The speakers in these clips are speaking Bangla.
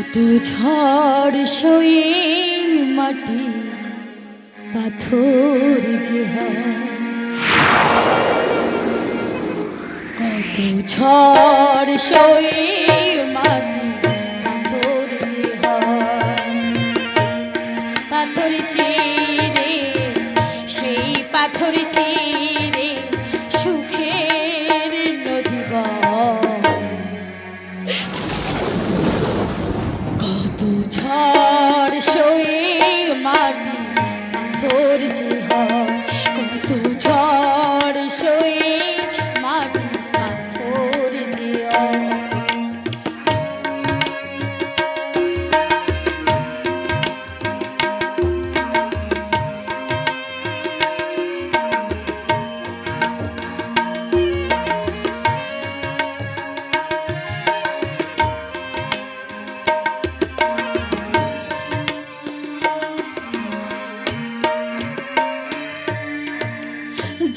কত ঝড় সয়ে মাটি, পাথর যে কত ঝড় সয়ে মাটি, পাথর যে পাথর চিরে, সেই পাথর চিরে ঝড় সয়ে মাটি ধরছে হয়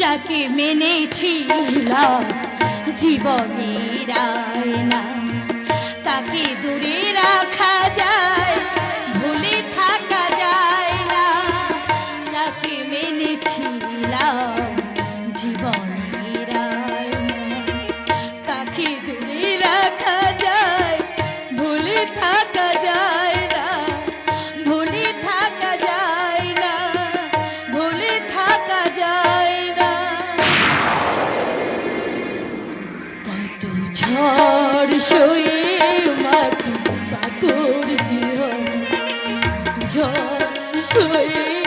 যাকে মেনেছিলাম জীবনের না। তাকে দূরে রাখা যায়, ভুলে থাকা যায় না। যাকে মেনেছিলাম জীবনের তাকে দূরে কত ঝড় পাথর জীবন ঝড় শোয়ে